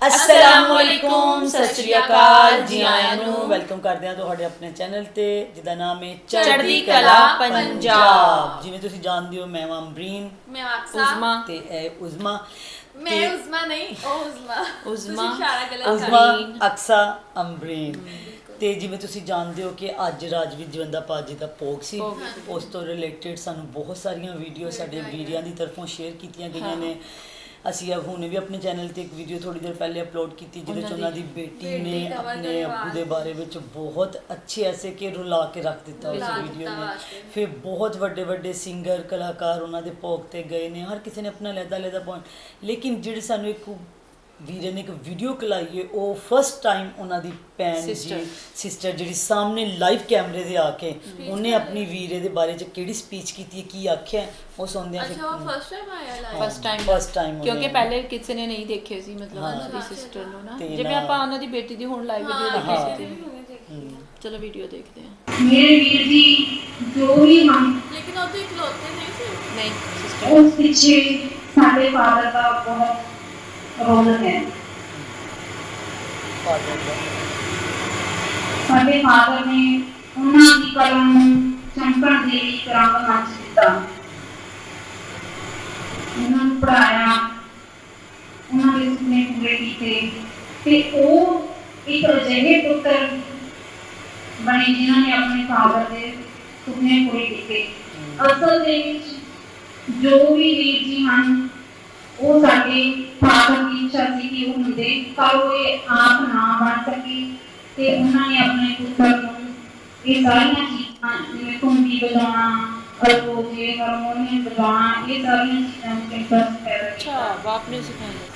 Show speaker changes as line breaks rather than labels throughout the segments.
ਅਸਲਾਮੁਅਲੈਕੁਮ ਸਤਿ ਸ਼੍ਰੀ ਅਕਾਲ ਜੀ ਆਇਆਂ ਨੂੰ। ਵੈਲਕਮ ਕਰਦੇ ਹਾਂ ਤੁਹਾਡੇ ਆਪਣੇ ਚੈਨਲ ਤੇ ਜਿਹਦਾ ਨਾਮ ਹੈ
ਚੜ੍ਹਦੀ ਕਲਾ ਪੰਜਾਬ।
ਜਿਵੇਂ ਤੁਸੀਂ ਜਾਣਦੇ ਹੋ ਮੈਂ ਅਮਰੀਨ
ਮੈਂ ਆਕਸਾ
ਉਜ਼ਮਾ
ਤੇ ਇਹ ਉਜ਼ਮਾ।
ਮੈਂ ਉਜ਼ਮਾ ਨਹੀਂ ਉਹ ਉਜ਼ਮਾ।
ਉਜ਼ਮਾ,
ਉਜ਼ਮਾ। ਅਕਸਾ ਅਮਰੀਨ। ਤੇ ਜਿਵੇਂ ਤੁਸੀਂ ਜਾਣਦੇ ਹੋ ਕਿ ਅੱਜ ਰਾਜਵੀਰ ਜਵੰਦਾ ਪਾਜੀ ਦਾ ਭੋਗ ਸੀ। ਉਸ ਤੋਂ ਰਿਲੇਟਡ ਸਾਨੂੰ ਬਹੁਤ ਸਾਰੀਆਂ ਵੀਡੀਓ ਸਾਡੇ ਵੀਰਿਆਂ ਦੀ ਤਰਫੋਂ ਸ਼ੇਅਰ ਕੀਤੀਆਂ ਗਈਆਂ ਨੇ। ਅਸੀਂ ਇਹ ਹੁਣੇ ਵੀ ਆਪਣੇ ਚੈਨਲ ਤੇ ਇੱਕ ਵੀਡੀਓ ਥੋੜੀ ਦੇਰ ਪਹਿਲੇ ਅਪਲੋਡ ਕੀਤੀ ਜਿਹਦੇ ਚ
ਉਹਨਾਂ ਦੀ
ਬੇਟੀ ਨੇ ਆਪਣੇ ਅੱਬੂ ਦੇ ਬਾਰੇ ਵਿੱਚ ਬਹੁਤ ਅੱਛੇ ਐਸੇ ਕਿ ਰੁਲਾ ਕੇ ਰੱਖ ਦਿੱਤਾ ਉਸ ਵੀਡੀਓ ਨੇ। ਫਿਰ ਬਹੁਤ ਵੱਡੇ ਵੱਡੇ ਸਿੰਗਰ ਕਲਾਕਾਰ ਉਹਨਾਂ ਦੇ ਭੋਗ ਤੇ ਗਏ ਨੇ ਹਰ ਕਿਸੇ ਨੇ ਆਪਣਾ ਲੈਦਾ ਲੈਦਾ ਪੁਆਇੰਟ ਲੇਕਿਨ ਜਿਹੜੇ ਸਾਨੂੰ ਇੱਕ ਵੀਰੇ ਨੇ ਇੱਕ ਵੀਡੀਓ ਕਲਾਈ ਹੈ ਉਹ ਫਸਟ ਟਾਈਮ ਉਹਨਾਂ ਦੀ ਭੈਣ ਜੀ
Sister।
ਸਿਸਟਰ ਜਿਹੜੀ ਸਾਹਮਣੇ ਲਾਈਵ ਕੈਮਰੇ ਦੇ ਆ ਕੇ ਉਹਨੇ ਆਪਣੀ ਵੀਰੇ ਦੇ ਬਾਰੇ ਚ ਕਿਹੜੀ ਸਪੀਚ ਕੀਤੀ ਹੈ ਕੀ ਆਖਿਆ ਹੈ, ਉਹ ਸੁਣਦੇ ਆ
ਅੱਛਾ ਉਹ ਫਸਟ ਟਾਈਮ ਆਇਆ live
first time
first time
ਕਿਉਂਕਿ ਪਹਿਲੇ ਕਿਸੇ ਨੇ ਨਹੀਂ ਦੇਖੇ ਸੀ ਮਤਲਬ। ਉਹਨਾਂ ਦੀ ਸਿਸਟਰ ਨੂੰ ਨਾ।
ਤੇ
ਜਿਵੇਂ
ਨਾ-
ਆਪਾਂ ਉਹਨਾਂ ਦੀ ਬੇਟੀ ਦੀ ਹੁਣ ਲਾਈਵ ਵੀਡੀਓ। ਦੇਖੀ
ਦੇਖੀ
ਸੀ। ਚਲੋ ਵੀਡੀਓ ਦੇਖਦੇ ਹਾਂ
ਮੇਰੇ ਵੀਰ ਜੀ ਜੋ ਵੀ ਮੰਗ
ਲੇਕਿਨ ਉਹ ਤੋਂ ਇਕਲੌਤੇ ਨਹੀਂ ਸੀ।
ਨਹੀਂ ਸਿਸਟਰ
ਉਸ ਪਿੱਛੇ ਸਾਡੇ ਫਾਦਰ ਦਾ ਬਹੁਤ ਰੋਲ ਹੈ। ਸਾਡੇ ਫਾਦਰ ਨੇ ਉਹਨਾਂ ਦੀ ਕਲਮ ਨੂੰ ਚਮਕਣ ਦੇ ਲਈ ਕਰੰਗ ਮੰਚ ਦਿੱਤਾ। ਉਹਨਾਂ ਨੂੰ ਪੜਾਇਆ ਉਹਨਾਂ ਦੇ ਸੁਪਨੇ ਪੂਰੇ ਕੀਤੇ। ਤੇ ਉਹ ਇੱਕ ਅਜਿਹੇ ਪੁੱਤਰ ਬਣੇ ਜਿਨ੍ਹਾਂ ਨੇ ਆਪਣੇ ਫਾਦਰ ਦੇ ਸੁਪਨੇ ਪੂਰੇ ਕੀਤੇ। ਅਸਲ ਦੇ ਵਿੱਚ ਜੋ ਵੀ ਵੀਰ ਜੀ ਹਨ, ਉਹ ਸਾਡੇ ਦੀ ਇੱਛਾ ਸੀ ਕਿ ਉਹ ਹੁੰਦੇ ਪਰ ਉਹ ਇਹ ਆਪ ਨਾ ਬਣ ਸਕੇ ਤੇ ਉਹਨਾਂ ਨੇ ਆਪਣੇ ਪੁੱਤਰ ਨੂੰ ਇਹ ਸਾਰੀਆਂ ਚੀਜ਼ਾਂ ਜਿਵੇਂ ਧੁੰਦੀ ਵਜਾਉਣਾ ਅਲਗੋਜੇ ਹਾਰਮੋਨੀਅਮ ਵਜਾਉਣਾ ਇਹ ਸਾਰੀਆਂ ਚੀਜ਼ਾਂ ਵਿੱਚ ਇੰਟਰਸਟ ਹੈ
ਅੱਛਾ ਬਾਪ ਨੇ ਸਿਖਾਇਆ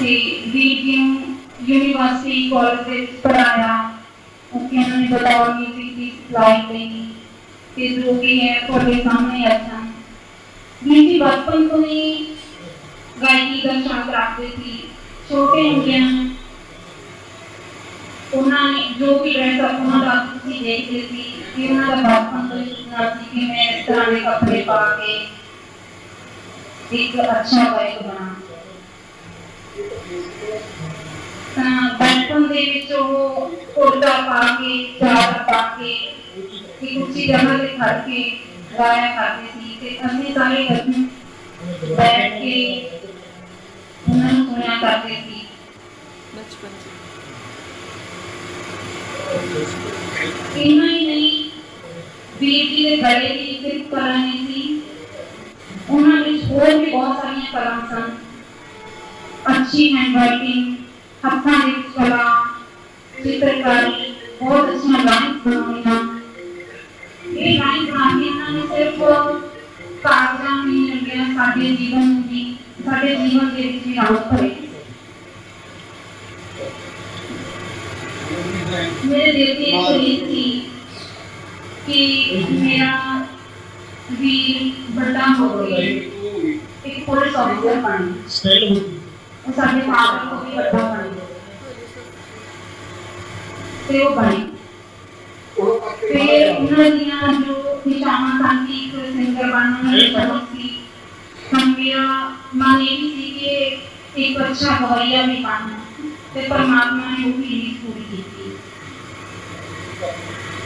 ਤੇ ਵੀਰ ਜੀ ਨੂੰ ਯੂਨੀਵਰਸਿਟੀ ਕਾਲਜ ਦੇ ਵਿੱਚ ਪੜਾਇਆ ਉੱਥੇ ਉਹਨਾਂ ਨੇ ਬਤੌਰ ਮਿਊਜ਼ਿਕ ਦੀ ਸਿਖਲਾਈ ਲਈ ਤੇ ਜੋ ਵੀ ਹੈ ਤੁਹਾਡੇ ਸਾਹਮਣੇ ਅੱਛਾ ਵੀਰ ਜੀ ਬਚਪਨ ਤੋਂ ਹੀ ਗਾਇਕੀ ਦਾ ਸ਼ੌਕ ਰੱਖਦੇ ਸੀ ਛੋਟੇ ਹੁੰਦਿਆਂ ਉਹਨਾਂ ਨੇ ਜੋ ਵੀ ਡਰੈਸ ਉਹਨਾਂ ਦਾ ਤੁਸੀਂ ਦੇਖਦੇ ਸੀ ਕਿ ਉਹਨਾਂ ਦਾ ਬਚਪਨ ਤੋਂ ਹੀ ਸੁਪਨਾ ਸੀ ਕਿ ਮੈਂ ਇਸ ਤਰ੍ਹਾਂ ਦੇ ਕੱਪੜੇ ਪਾ ਕੇ ਇੱਕ ਅੱਛਾ ਗਾਇਕ ਬਣਾ ਤਾਂ ਬਚਪਨ ਦੇ ਵਿੱਚ ਉਹ ਕੁੜਤਾ ਪਾ ਕੇ ਚਾਦਰ ਪਾ ਕੇ ਇੱਕ ਉੱਚੀ ਜਗ੍ਹਾ ਤੇ ਖੜ ਕੇ ਗਾਇਆ ਕਰਦੇ ਸੀ ਤੇ ਅਸੀਂ ਸਾਰੇ ਬੱਚੇ ਬੈਠ ਕੇ ਉਹਨਾਂ ਨੂੰ ਸੁਣਿਆ ਕਰਦੇ ਸੀ
ਬਚਪਨ ਚ
ਇੰਨਾ ਹੀ ਨਹੀਂ ਵੀਰ ਜੀ ਦੇ ਗਲੇ ਦੀ ਸਿਰਫ ਕਲਾ ਨਹੀਂ ਸੀ ਉਹਨਾਂ ਵਿੱਚ ਹੋਰ ਵੀ ਬਹੁਤ ਸਾਰੀਆਂ ਕਲਾ ਸਨ ਅੱਛੀ ਹੈਂਡਰਾਈਟਿੰਗ ਹੱਥਾਂ ਦੀ ਕਲਾ ਚਿੱਤਰਕਾਰੀ ਬਹੁਤ ਅੱਛੀਆਂ ਲਾਈਨ ਬਣਾਉਣੀਆਂ ਇਹ ਲਾਈਨ ਬਣਾਉਣੀ ਇਹਨਾਂ ਨੇ ਸਿਰਫ ਕਾਗਜ਼ਾਂ ਨਹੀਂ ਲੱਗਿਆ ਸਾਡੇ ਜੀਵਨ ਨੂੰ ਵੀ ਸਾਡੇ ਜੀਵਨ ਦੇ ਵਿੱਚ ਵੀ ਰੰਗ ਭਰੇ ਮੇਰੇ ਦਿਲ ਦੀ ਇੱਕ ਰੀਤ ਸੀ ਕਿ ਮੇਰਾ ਵੀਰ ਵੱਡਾ ਹੋ ਕੇ ਇੱਕ ਪੁਲਿਸ ਅਫਸਰ ਬਣੇ ਉਹ ਸਾਡੇ ਫਾਦਰ ਤੋਂ ਵੀ ਵੱਡਾ ਬਣੇ ਤੇ ਉਹ ਬਣੇ ਤੇ ਉਹਨਾਂ ਦੀਆਂ ਜੋ ਨਿਸ਼ਾਨਾਂ ਸਨ ਕਿ ਇੱਕ ਸਿੰਗਰ ਬਣਨਾ ਦੀ ਚਾਹਤ ਸੀ ਮੇਰਾ ਮਨ ਇਹ ਵੀ ਸੀ ਕਿ ਇੱਕ ਅੱਛਾ ਗਵਾਈਆ ਵੀ ਬਣਨਾ ਤੇ ਪਰਮਾਤਮਾ ਨੇ ਉਹ ਵੀ ਰੀਤ ਪੂਰੀ ਕੀਤੀ।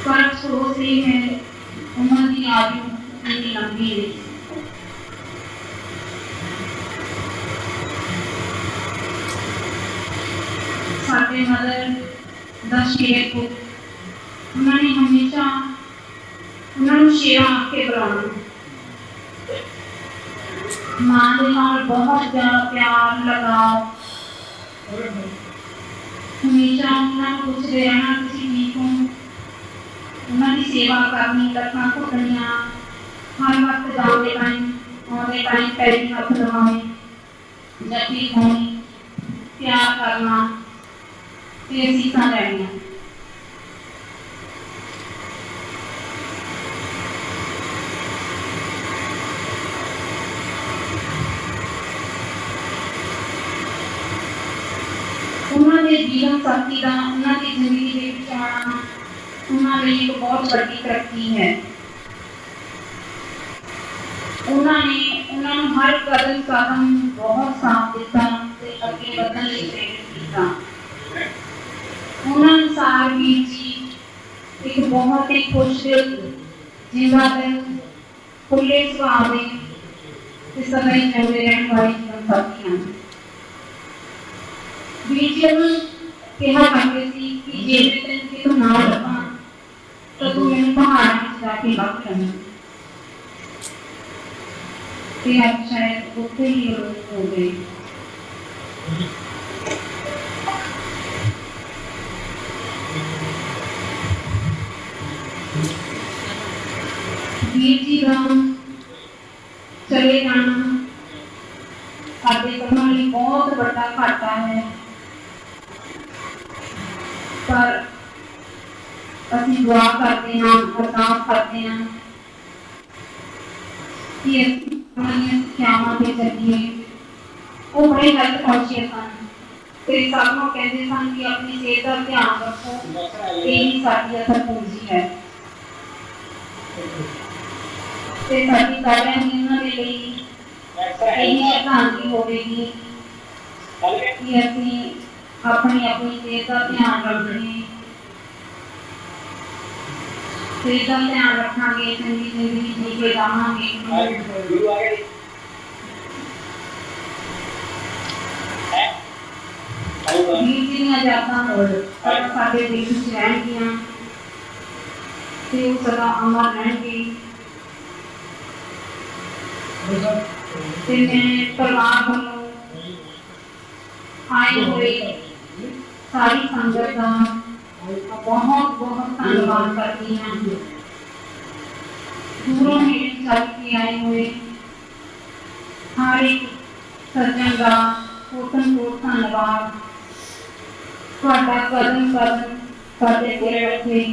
ਪਰ ਅਫਸੋਸ ਇਹ ਹੈ, ਉਹਨਾਂ ਦੀ ਆਯੂ ਇੰਨੀ ਲੰਬੀ ਨਹੀਂ ਸਾਡੇ ਮਦਰ ਦਾ ਸ਼ੇਰ ਕੋ ਉਹਨਾਂ ਨੇ ਹਮੇਸ਼ਾ ਉਹਨਾਂ ਨੂੰ ਸ਼ੇਰਾਂ ਆਖ ਕੇ ਬੁਲਾਉਣਾ ਮਾਂ ਦੇ ਨਾਲ ਬਹੁਤ ਜ਼ਿਆਦਾ ਪਿਆਰ ਲਗਾਓ ਹਮੇਸ਼ਾ ਉਹਨਾਂ ਨੂੰ ਪੁੱਛਦੇ ਰਹਿਣਾ ਤੁਸੀਂ ਠੀਕ ਹੋ? ਉਹਨਾਂ ਦੀ ਸੇਵਾ ਕਰਨੀ, ਲੱਤਾਂ ਘੁੱਟਣੀਆਂ, ਹਰ ਵਕਤ ਜਾਂਦੇ ਟਾਈਮ ਆਉਂਦੇ ਟਾਈਮ ਪੈਰੀ ਹੱਥ ਲਗਾਉਣੇ ਜੱਟੀ ਹੋਣੀ ਪਿਆਰ ਕਰਨਾ ਤੇ ਅਸੀਸਾਂ ਲੈਣੀਆਂ ਉਹਨਾਂ ਦੇ ਜੀਵਨ ਸਾਥੀ ਦਾ, ਉਹਨਾਂ ਦੀ ਜ਼ਿੰਦਗੀ ਦੇ ਵਿੱਚ ਆਉਣਾ, ਉਹਨਾਂ ਲਈ ਇੱਕ ਬਹੁਤ ਵੱਡੀ ਤਰੱਕੀ ਹੈ। ਉਹਨਾਂ ਨੇ, ਉਹਨਾਂ ਨੂੰ ਹਰ ਕਦਮ ਕਦਮ ਬਹੁਤ ਸਾਥ ਦਿੱਤਾ ਤੇ ਅੱਗੇ ਵਧਣ ਲਈ ਪ੍ਰੇਰਿਤ ਕੀਤਾ। ਉਹਨਾਂ ਅਨੁਸਾਰ ਵੀਰ ਜੀ, ਇੱਕ ਬਹੁਤ ਹੀ ਖੁਸ਼ਦਿਲ ਜਿੰਦਾ ਦਿਲ ਖੁੱਲੇ ਸੁਭਾਅ ਦੇ ਤੇ ਸਦਾ ਹੀ ਚੰਗੇ ਰਹਿਣ ਵਾਲੇ ਜੀਵਨ ਸਾਥੀ ਹਨ। ਵੀਰ ਜੀ ਨੂੰ ਕਿਹਾ ਕਰਦੇ ਸੀ ਕਿ ਜੇ ਮੈਂ ਤੈਨੂੰ ਕਿਤੋਂ ਨਾ ਲੱਭਾਂ ਤਾਂ ਤੂੰ ਮੈਨੂੰ ਪਹਾੜਾਂ ਵਿੱਚ ਜਾ ਕੇ ਲੱਭ ਲੈਣਾ ਤੇ ਅੱਜ ਸ਼ਾਇਦ ਉੱਥੇ ਹੀ ਉਹ ਹੋ ਗਏ ਵੀਰ ਜੀ ਦਾ ਚਲੇ ਜਾਣਾ ਸਾਡੇ ਕੰਮਾਂ ਲਈ ਬਹੁਤ ਵੱਡਾ ਘਾਟਾ ਹੈ ਪਰ ਅਸੀਂ ਦੁਆ ਕਰਦੇ ਹਾਂ ਅਰਦਾਸ ਕਰਦੇ ਹਾਂ ਕਿ ਅਸੀਂ ਆਪਣੀਆਂ ਸਿੱਖਿਆਵਾਂ ਤੇ ਚੱਲੀਏ ਉਹ ਬੜੇ ਹੈਲਥ ਕੌਨਸ਼ੀਅਸ ਹਨ ਤੇ ਸਭ ਨੂੰ ਕਹਿੰਦੇ ਸਨ ਕਿ ਆਪਣੀ ਸਿਹਤ ਦਾ ਧਿਆਨ ਰੱਖੋ, ਇਹ ਹੀ ਸਾਡੀ ਅਸਲ ਪੂੰਜੀ ਹੈ। ਤੇ ਸਾਡੀ ਸਾਰਿਆਂ ਦੀ ਉਹਨਾਂ ਦੇ ਲਈ ਇਹ ਸ਼ਰਧਾਂਜਲੀ ਹੋਵੇਗੀ ਕਿ ਅਸੀਂ ਆਪਣੀ ਆਪਣੀ ਸਿਹਤ ਦਾ ਧਿਆਨ ਰੱਖੀਏ ਸਿਹਤ ਦਾ ਧਿਆਨ ਰੱਖਾਂਗੇ ਚੰਗੀ ਜ਼ਿੰਦਗੀ ਜੀ ਕੇ ਜਾਵਾਂਗੇ ਵੀਰ ਜੀ ਦੀਆਂ ਯਾਦਾਂ ਸਦਾ ਸਾਡੇ ਦਿਲ ਵਿੱਚ ਰਹਿਣਗੀਆਂ ਤੇ ਉਹ ਸਦਾ ਅਮਰ ਰਹਿਣਗੇ ਤੇ ਮੈਂ ਪਰਿਵਾਰ ਵੱਲੋਂ ਆਏ ਹੋਏ ਸਾਰੀ ਸੰਗਤ ਦਾ ਬਹੁਤ ਬਹੁਤ ਧੰਨਵਾਦ ਕਰਦੀ ਹਾਂ ਦੂਰੋਂ ਹੀ ਚੱਲ ਕੇ ਆਏ ਹੋਏ ਹਰ ਇੱਕ ਸੱਜਣ ਦਾ ਕੋਟਨ ਕੋਟ ਧੰਨਵਾਦ ਤੁਹਾਡਾ ਕਦਮ ਕਦਮ ਸਾਡੇ ਕੋਲ ਰੱਖੇ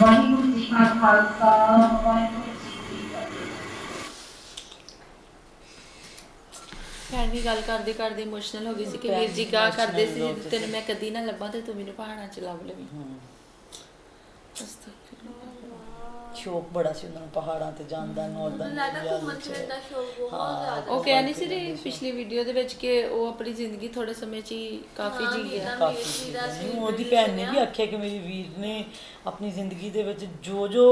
ਵਾਹਿਗੁਰੂ ਜੀ ਕਾ ਖਾਲਸਾ ਵਾਹਿਗੁਰੂ ਜੀ ਕੀ ਫਤਿਹ
ਭੈਣ ਵੀ ਗੱਲ ਕਰਦੇ ਕਰਦੇ ਇਮੋਸ਼ਨਲ ਹੋ ਗਈ ਸੀ ਕਿ ਵੀਰ ਜੀ ਕਾ ਕਰਦੇ ਸੀ ਜੇ ਤੈਨੂੰ ਮੈਂ ਕਦੀ ਨਾ ਲੱਭਾਂ ਤੇ ਤੂੰ ਮੈਨੂੰ ਪਹਾੜਾਂ 'ਚ ਲੱਭ ਲਵੀਂ ਅਸਤਗਫਿਰullah।
ਸ਼ੌਕ ਬੜਾ ਸੀ ਉਹਨਾਂ ਨੂੰ ਪਹਾੜਾਂ ਤੇ ਜਾਣ ਦਾ
ਮੈਨੂੰ
ਨਾਰਦਨ
ਲੱਗਦਾ ਘੁੰਮਣ ਫਿਰਨ ਦਾ ਸ਼ੌਕ ਬਹੁਤ ਜ਼ਿਆਦਾ
ਉਹ ਕਹਿ ਨਹੀਂ ਸੀ ਰਹੀ ਪਿਛਲੀ ਵੀਡੀਓ ਦੇ ਵਿੱਚ ਕਿ ਉਹ ਆਪਣੀ ਜ਼ਿੰਦਗੀ ਥੋੜੇ ਸਮੇਂ 'ਚ ਹੀ ਕਾਫੀ ਜੀ ਗਿਆ
ਕਾਫੀ।
ਸੀ,
ਉਹਦੀ ਭੈਣ ਨੇ ਵੀ। ਆਖਿਆ ਕਿ ਮੇਰੀ ਵੀਰ ਨੇ ਆਪਣੀ ਜ਼ਿੰਦਗੀ ਦੇ ਵਿੱਚ ਜੋ ਜੋ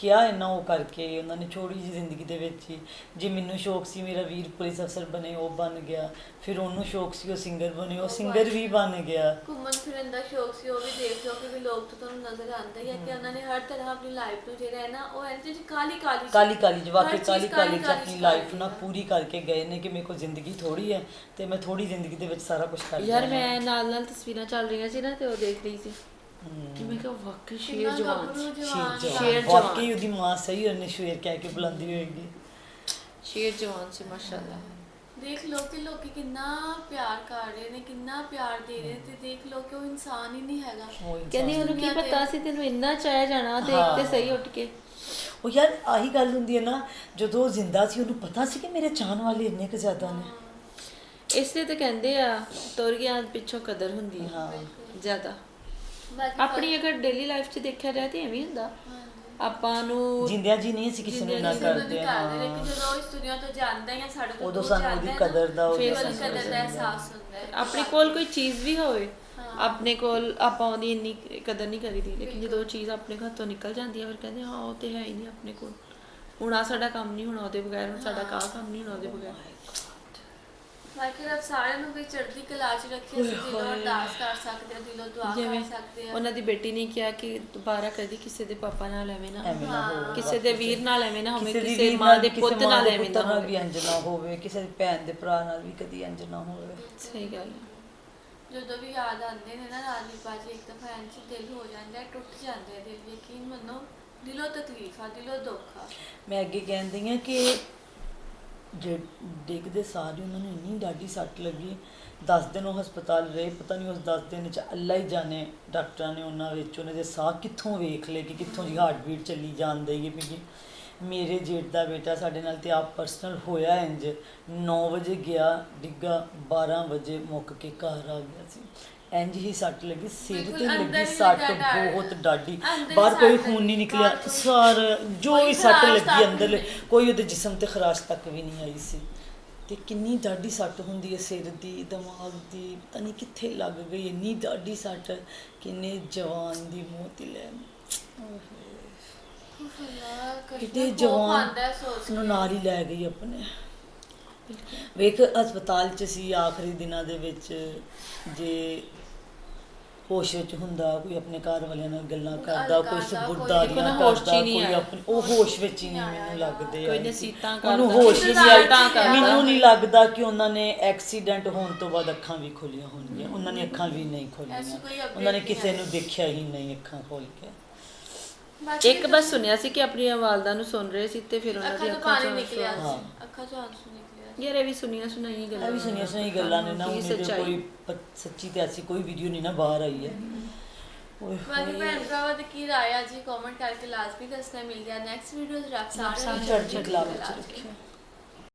ਕਿਹਾ ਹੈ ਨਾ ਉਹ ਕਰਕੇ ਉਹਨਾਂ ਨੇ ਛੋਟੀ ਜਿਹੀ ਜ਼ਿੰਦਗੀ ਦੇ ਵਿੱਚ ਹੀ ਜੇ ਮੈਨੂੰ ਸ਼ੌਕ ਸੀ ਮੇਰਾ ਵੀਰ ਪੁਲਿਸ ਅਫਸਰ ਬਣੇ ਉਹ ਬਣ ਗਿਆ। ਫਿਰ ਉਹਨੂੰ ਸ਼ੌਕ ਸੀ ਉਹ ਸਿੰਗਰ ਬਣੇ ਉਹ ਸਿੰਗਰ ਵੀ ਬਣ ਗਿਆ।
ਘੁੰਮਣ ਫਿਰਨ ਦਾ ਸ਼ੌਕ ਸੀ ਉਹ ਵੀ ਦੇਖ ਲਓ ਕਿ ਵੀ ਲੋਕ ਤਾਂ ਤੁਹਾਨੂੰ ਨਜ਼ਰ ਆਉਂਦੇ ਹੀ ਆ ਕਿ ਉਹਨਾਂ ਨੇ ਹਰ ਤਰ੍ਹਾਂ ਆਪਣੀ ਲਾਈਫ ਨੂੰ ਜਿਹੜਾ ਹੈ ਨਾ ਉਹ ਐਂਦੇ ਚ ਕਾਲੀ ਕਾਲੀ
ਕਾਲੀ ਕਾਲੀ ਜਵਾ ਕੇ ਕਾਲੀ ਕਾਲੀ ਚ ਆਪਣੀ ਲਾਈਫ ਨਾ ਪੂਰੀ ਕਰਕੇ ਗਏ ਨੇ ਕਿ ਮੇਰੇ ਕੋਲ ਜ਼ਿੰਦਗੀ ਥੋੜੀ ਹੈ ਤੇ ਮੈਂ ਥੋੜੀ ਜ਼ਿੰਦਗੀ ਦੇ ਵਿੱਚ ਸਾਰਾ ਕੁਝ ਕਰ
ਯਾਰ। ਮੈਂ ਨਾਲ ਨਾਲ ਤਸਵੀਰਾਂ ਚੱਲ ਰਹੀਆਂ ਸੀ ਨਾ ਤੇ ਉਹ ਦੇਖ ਰਹੀ ਸੀ। ਕਿ ਮੈਂ ਕਿਹਾ ਵਾਕਈ ਸ਼ੇਰ
ਕਿੰਨਾ
ਜਵਾਨ
ਗੱਭਰੂ
ਸੀ।
ਜਵਾਨ
ਸ਼ੇਰ
ਆ।
ਸ਼ੇਰ
ਜਵਾਨ।
ਜਵਾਨ।
ਵਾਕਈ ਉਹਦੀ ਮਾਂ ਸਹੀ ਉਹਨੇ ਸ਼ੇਰ ਕਹਿ ਕੇ ਬੁਲਾਉਂਦੀ ਹੋਏਗੀ।
ਸ਼ੇਰ ਜਵਾਨ ਸੀ ਮਾਸ਼ਾਅੱਲਾ।
ਦੇਖ ਲਓ ਕਿ ਲੋਕੀ ਕਿੰਨਾ ਪਿਆਰ ਕਰ ਰਹੇ ਨੇ ਕਿੰਨਾ ਪਿਆਰ ਦੇ ਰਹੇ ਨੇ ਤੇ ਦੇਖ ਲਓ ਕਿ ਉਹ ਇਨਸਾਨ ਹੀ ਨਹੀਂ ਹੈਗਾ।
ਉਹ ਇਨਸਾਨ
ਕਹਿੰਦੀ ਉਹਨੂੰ ਕੀ
ਦੁਨੀਆ ਤੇ-
ਪਤਾ ਸੀ ਤੈਨੂੰ ਇੰਨਾ ਚਾਹਿਆ ਜਾਣਾ ਤੇ ਇੱਕ ਤੇ ਸਹੀ ਉੱਠ ਕੇ।
ਉਹ ਯਾਰ ਆਹੀ ਗੱਲ ਹੁੰਦੀ ਹੈ ਨਾ ਜਦੋਂ ਉਹ ਜ਼ਿੰਦਾ ਸੀ ਉਹਨੂੰ ਪਤਾ ਸੀ ਕਿ ਮੇਰੇ ਚਾਹਣ ਵਾਲੇ ਇੰਨੇ ਕੁ ਜ਼ਿਆਦਾ ਨੇ।
ਇਸ ਲਈ ਤਾਂ ਕਹਿੰਦੇ ਆ ਤੁਰ ਗਿਆ ਪਿੱਛੋਂ ਕਦਰ ਹੁੰਦੀ ਹੈ
ਹਾਂ।
ਜ਼ਿਆਦਾ। ਆਪਣੀ ਅਗਰ ਡੇਲੀ ਲਾਈਫ 'ਚ ਦੇਖਿਆ ਜਾਏ ਤੇ ਐਵੇਂ ਹੀ। ਹੁੰਦਾ ਆਪਾਂ ਨੂੰ
ਜਿੰਦਿਆਂ ਜੀ ਨਹੀਂ ਅਸੀਂ ਕਿਸੇ ਨੂੰ ਨਾ ਕਰਦੇ
ਕਰਦੇ ਲੇਕਿਨ
ਹਾਂ।
ਜਦੋਂ ਉਹ ਇਸ ਦੁਨੀਆ ਤੋਂ ਜਾਂਦਾ ਹੈ ਸਾਡੇ ਤੋਂ
ਉਦੋਂ ਸਾਨੂੰ ਉਹਦੀ
ਹੈ
ਕਦਰ ਦਾ ਉਹਦਾ
ਕਦਰ ਦਾ। ਅਹਿਸਾਸ ਹੁੰਦਾ ਹੈ।
ਆਪਣੇ ਕੋਲ ਕੋਈ ਚੀਜ਼ ਵੀ ਹੋਵੇ
ਹਾਂ।
ਆਪਣੇ ਕੋਲ ਆਪਾਂ ਉਹਦੀ ਇੰਨੀ ਕਦਰ ਨਹੀਂ ਕਰੀਦੀ ਲੇਕਿਨ ਜਦੋਂ ਉਹ ਚੀਜ਼ ਆਪਣੇ ਹੱਥੋਂ ਨਿਕਲ ਜਾਂਦੀ ਹੈ ਫਿਰ ਕਹਿੰਦੇ ਹਾਂ ਉਹ ਤੇ ਹੈ ਹੀ ਨਹੀਂ ਆਪਣੇ ਕੋਲ। ਹੁਣ ਆ ਸਾਡਾ ਕੰਮ ਨਹੀਂ ਹੋਣਾ ਉਹਦੇ ਬਗੈਰ ਹੁਣ ਸਾਡਾ ਕਾਹ ਕੰਮ ਨਹੀਂ ਹੋਣਾ ਉਹਦੇ ਬਗੈਰ।
ਬਾਕੀ ਰੱਬ ਸਾਰਿਆਂ ਨੂੰ ਵੀ ਚੜ੍ਹਦੀ ਕਲਾ 'ਚ ਰੱਖੇ ਅਸੀਂ ਦਿਲੋਂ ਅਰਦਾਸ ਕਰ ਸਕਦੇ ਹਾਂ ਦਿਲੋਂ ਦੁਆ
ਜਿਵੇਂ
ਕਰ ਸਕਦੇ ਹਾਂ।
ਉਹਨਾਂ ਦੀ ਬੇਟੀ ਨੇ ਕਿਹਾ ਕਿ ਦੁਬਾਰਾ ਕਦੀ ਕਿਸੇ ਦੇ ਪਾਪਾ ਨਾਲ ਐਵੇਂ ਨਾ
ਐਵੇਂ ਨਾ ਹੋਵੇ।
ਕਿਸੇ ਦੇ ਵੀਰ ਨਾਲ ਐਵੇਂ ਨਾ ਹੋਵੇ
ਕਿਸੇ
ਮਾਂ ਦੇ ਪੁੱਤ ਨਾਲ ਐਵੇਂ ਨਾ ਹੋਵੇ।
ਵੀ ਇੰਜ ਨਾ ਹੋਵੇ ਕਿਸੇ ਦੀ ਭੈਣ ਦੇ ਭਰਾ ਨਾਲ ਵੀ ਕਦੀ ਇੰਜ ਨਾ ਹੋਵੇ।
ਸਹੀ ਗੱਲ ਹੈ।
ਜਦੋਂ ਵੀ ਯਾਦ ਆਉਂਦੇ ਨੇ ਨਾ ਰਾਜੀ ਬਾਜੀ ਇੱਕ ਦਫਾ ਇੰਝ ਦਿਲ ਹੋ ਜਾਂਦਾ ਹੈ, ਟੁੱਟ ਜਾਂਦੇ ਆ ਦਿਲ ਯਕੀਨ ਮੰਨੋ ਦਿਲੋਂ ਤਕਲੀਫ ਆ ਦਿਲੋਂ ਦੁੱਖ ਆ।
ਮੈਂ ਅੱਗੇ ਕਹਿੰਦੀ ਆ ਕਿ ਜੇ ਡਿੱਗਦੇ ਸਾਰੇ ਉਹਨਾਂ ਨੂੰ ਇੰਨੀ ਡਾਢੀ ਸੱਟ ਲੱਗੀ 10 ਦਿਨ ਉਹ ਹਸਪਤਾਲ ਰਹੇ, ਪਤਾ ਨਹੀਂ ਉਸ 10 ਦਿਨ ਚ ਅੱਲਾ ਹੀ ਜਾਣੇ, ਡਾਕਟਰਾਂ ਨੇ ਉਹਨਾਂ ਵਿੱਚ, ਉਹਨਾਂ ਦੇ ਸਾਹ ਕਿੱਥੋਂ ਵੇਖ ਲਏ ਕਿ ਕਿੱਥੋਂ ਦੀ ਹਾਰਟ ਬੀਟ ਚੱਲੀ ਜਾਂਦੀ ਹੈ ਕਿ ਮੇਰੇ ਜੇਠ ਦਾ ਬੇਟਾ ਸਾਡੇ ਨਾਲ ਤੇ ਆਪ ਪਰਸਨਲ ਹੋਇਆ ਇੰਜ 9 ਵਜੇ ਗਿਆ, ਡਿੱਗਾ 12 ਵਜੇ ਮੁੱਕ ਕੇ ਘਰ ਆ ਗਿਆ ਸੀ। ਇੰਜ ਹੀ ਸੱਟ ਲੱਗੀ ਸਿਰ
ਬਿਲਕੁਲ
ਤੇ
ਅੰਦਰ
ਲੱਗੀ
ਹੀ
ਸੱਟ
ਲੱਗਾ ਡਰ।
ਬਹੁਤ ਡਾਢੀ।
ਅੰਦਰ ਹੀ
ਬਾਹਰ ਕੋਈ
ਸੱਟ
ਖੂਨ ਨਹੀਂ ਨਿਕਲਿਆ।
ਬਾਹਰ ਕੋਈ-
ਸਾਰ ਜੋ
ਕੋਈ
ਹੀ ਸੱਟ
ਖਰਾਸ਼
ਲੱਗੀ ਅੰਦਰ
ਨਹੀਂ।
ਕੋਈ ਉਹਦੇ ਜਿਸਮ ਤੇ ਖਰਾਸ਼ ਤੱਕ ਵੀ ਨਹੀਂ ਆਈ ਸੀ। ਤੇ ਕਿੰਨੀ ਡਾਢੀ ਸੱਟ ਹੁੰਦੀ ਹੈ ਸਿਰ ਦੀ ਦਿਮਾਗ ਦੀ ਪਤਾ ਨਹੀਂ ਕਿੱਥੇ ਲੱਗ ਗਈ। ਇੰਨੀ ਡਾਢੀ ਸੱਟ ਕਿੰਨੇ ਜਵਾਨ ਦੀ ਮੌਤ ਲੈ। ਕਿਤੇ ਜਵਾਨ ਨੂੰ ਨਾਲ ਹੀ ਲੈ ਗਈ ਆਪਣੇ। ਵੇਖ ਹਸਪਤਾਲ ਚ ਸੀ ਆਖਰੀ ਦਿਨਾਂ ਦੇ ਵਿੱਚ ਜੇ ਹੋਸ਼ ਵਿੱਚ ਹੁੰਦਾ ਕੋਈ ਆਪਣੇ ਘਰ ਵਾਲਿਆਂ ਨਾਲ ਗੱਲਾਂ ਕਰਦਾ ਕੋਈ
ਕਰਦਾ,
ਸਬੁਰਦਾਰੀਆਂ ਕਰਦਾ ਕੋਈ। ਆਪਣੀ ਉਹ ਹੋਸ਼ ਵਿੱਚ ਹੀ ਨਹੀਂ ਮੈਨੂੰ ਲੱਗਦੇ
ਕੋਈ
ਸੀ।
ਨਸੀਹਤਾਂ
ਉਹਨੂੰ
ਕਰਦਾ,
ਹੋਸ਼ ਹੀ ਨਹੀਂ ਆਈ
ਕਰਦਾ।
ਮੈਨੂੰ ਨਹੀਂ ਲੱਗਦਾ ਕਿ ਉਹਨਾਂ ਨੇ ਐਕਸੀਡੈਂਟ ਹੋਣ ਤੋਂ ਬਾਅਦ ਅੱਖਾਂ ਵੀ ਖੋਲੀਆਂ ਹੋਣਗੀਆਂ ਉਹਨਾਂ ਨੇ ਅੱਖਾਂ ਵੀ ਨਹੀਂ ਖੋਲੀਆਂ ਉਹਨਾਂ ਨੇ ਕਿਸੇ। ਨੂੰ ਦੇਖਿਆ ਹੀ ਨਹੀਂ ਅੱਖਾਂ ਖੋਲ ਕੇ
ਇੱਕ ਬਸ ਸੁਣਿਆ ਸੀ ਕਿ ਆਪਣੀਆਂ ਵਾਲਦਾ ਨੂੰ ਸੁਣ ਰਹੇ ਸੀ ਤੇ ਫਿਰ ਉਹਨਾਂ
ਅੱਖਾਂ
ਦੀ ਅੱਖਾਂ
ਪਾਣੀ
ਚੋਂ
ਨਿਕਲਿਆ ਅੱਖਾਂ ਚੋਂ ਆਂਸੂ ਨਿਕਲਿਆ ਸੀ।
ਯਾਰ ਇਹ ਵੀ ਸੁਣੀਆਂ ਸੁਣਾਈਆਂ ਗੱਲਾਂ
ਇਹ ਵੀ ਸੁਣੀਆਂ ਸੁਣਾਈ ਗੱਲਾਂ ਨੇ ਨਾ
ਕੀ
ਉਹਨੇ ਜੋ
ਸੱਚਾਈ।
ਕੋਈ ਪ- ਸੱਚੀ ਤੇ ਐਸੀ ਕੋਈ ਵੀਡੀਓ ਨਹੀਂ ਨਾ ਬਾਹਰ ਆਈ ਹੈ। ਓਏ
ਬਾਕੀ
ਹੋਏ।
ਭੈਣ ਭਰਾਵਾਂ ਦੀ ਕੀ ਰਾਏ ਆ ਜੀ ਕਮੈਂਟ ਕਰਕੇ ਲਾਜ਼ਮੀ ਦੱਸਣਾ ਮਿਲ ਗਿਆ। ਨੈਕਸਟ ਵੀਡੀਓ ਰੱਖ ਸਾਰੇ
ਚੜ੍ਹਦੀ ਕਲਾ ਵਿੱਚ ਰੱਖਿਆ